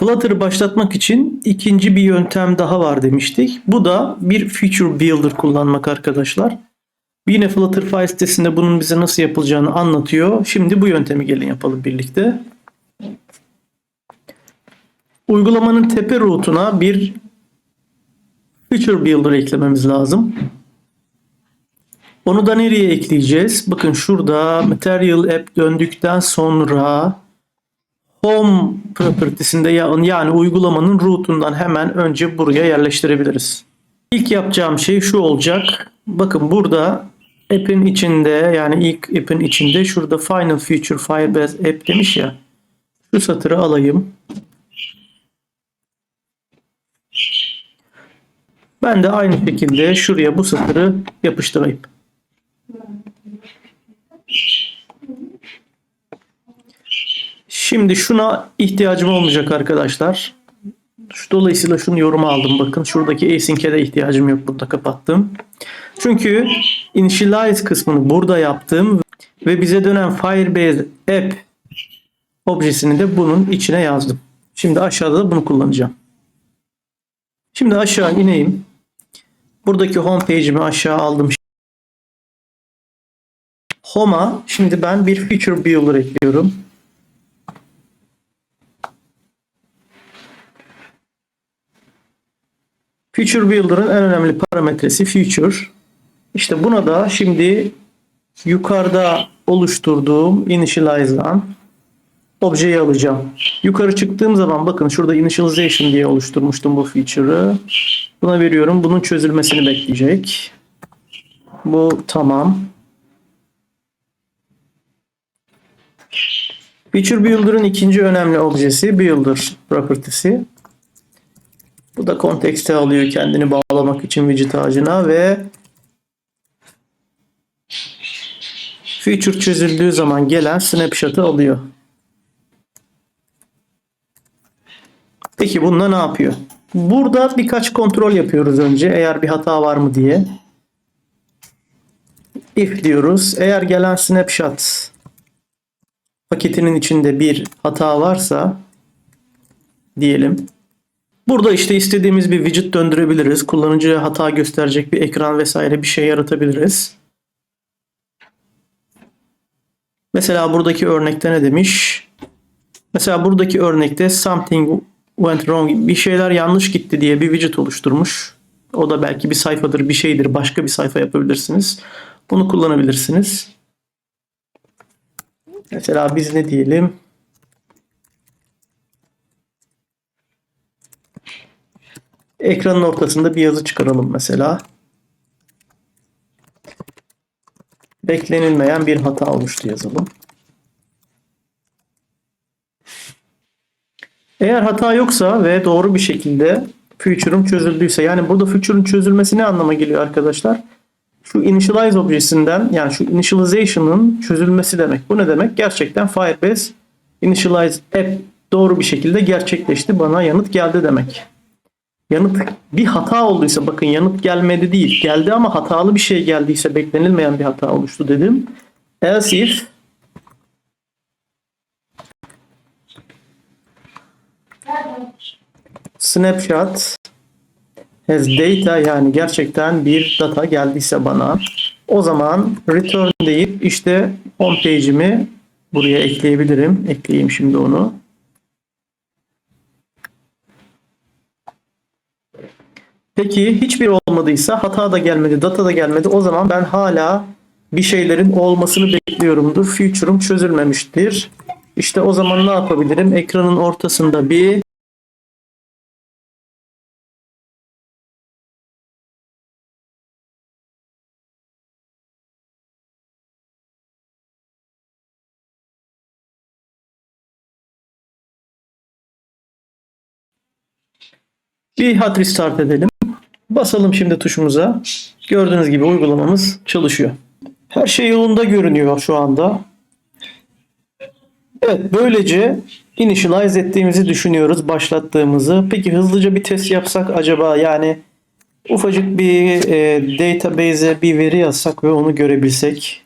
Flutter'ı başlatmak için ikinci bir yöntem daha var demiştik. Bu da bir Feature Builder kullanmak arkadaşlar. Yine Flutter file sitesinde bunun bize nasıl yapılacağını anlatıyor. Şimdi bu yöntemi gelin yapalım birlikte. Uygulamanın tepe rootuna bir Feature Builder eklememiz lazım. Onu da nereye ekleyeceğiz? Bakın şurada Material App döndükten sonra Home propertiesinde ya- yani uygulamanın root'undan hemen önce buraya yerleştirebiliriz. İlk yapacağım şey şu olacak. Bakın burada app'in içinde yani ilk app'in içinde şurada Final Feature Firebase App demiş ya. Şu satırı alayım. Ben de aynı şekilde şuraya bu satırı yapıştırayım. Şimdi şuna ihtiyacım olmayacak arkadaşlar. Şu dolayısıyla şunu yoruma aldım. Bakın şuradaki async'e de ihtiyacım yok. Burada kapattım. Çünkü initialize kısmını burada yaptım ve bize dönen Firebase app objesini de bunun içine yazdım. Şimdi aşağıda da bunu kullanacağım. Şimdi aşağı ineyim. Buradaki home page'imi aşağı aldım. Home'a şimdi ben bir feature builder ekliyorum. Feature Builder'ın en önemli parametresi Feature. İşte buna da şimdi yukarıda oluşturduğum Initialize'dan objeyi alacağım. Yukarı çıktığım zaman bakın şurada Initialization diye oluşturmuştum bu feature'ı. Buna veriyorum. Bunun çözülmesini bekleyecek. Bu tamam. Feature Builder'ın ikinci önemli objesi Builder property'si. Bu da kontekste alıyor kendini bağlamak için widget ağacına ve feature çözüldüğü zaman gelen snapshot'ı alıyor. Peki bunda ne yapıyor? Burada birkaç kontrol yapıyoruz önce eğer bir hata var mı diye. If diyoruz. Eğer gelen snapshot paketinin içinde bir hata varsa diyelim Burada işte istediğimiz bir widget döndürebiliriz. Kullanıcıya hata gösterecek bir ekran vesaire bir şey yaratabiliriz. Mesela buradaki örnekte ne demiş? Mesela buradaki örnekte something went wrong bir şeyler yanlış gitti diye bir widget oluşturmuş. O da belki bir sayfadır, bir şeydir. Başka bir sayfa yapabilirsiniz. Bunu kullanabilirsiniz. Mesela biz ne diyelim? Ekranın ortasında bir yazı çıkaralım mesela. Beklenilmeyen bir hata oluştu yazalım. Eğer hata yoksa ve doğru bir şekilde future'um çözüldüyse yani burada future'un çözülmesi ne anlama geliyor arkadaşlar? Şu initialize objesinden yani şu initialization'ın çözülmesi demek. Bu ne demek? Gerçekten Firebase initialize app doğru bir şekilde gerçekleşti. Bana yanıt geldi demek. Yanıt bir hata olduysa bakın yanıt gelmedi değil. Geldi ama hatalı bir şey geldiyse beklenilmeyen bir hata oluştu dedim. Else if snapshot has data yani gerçekten bir data geldiyse bana o zaman return deyip işte home page'imi buraya ekleyebilirim. Ekleyeyim şimdi onu. Peki hiçbir olmadıysa hata da gelmedi, data da gelmedi. O zaman ben hala bir şeylerin olmasını bekliyorumdur. Future'um çözülmemiştir. İşte o zaman ne yapabilirim? Ekranın ortasında bir bir hot restart edelim. Basalım şimdi tuşumuza. Gördüğünüz gibi uygulamamız çalışıyor. Her şey yolunda görünüyor şu anda. Evet böylece initialize ettiğimizi düşünüyoruz başlattığımızı. Peki hızlıca bir test yapsak acaba yani ufacık bir e, database'e bir veri yazsak ve onu görebilsek.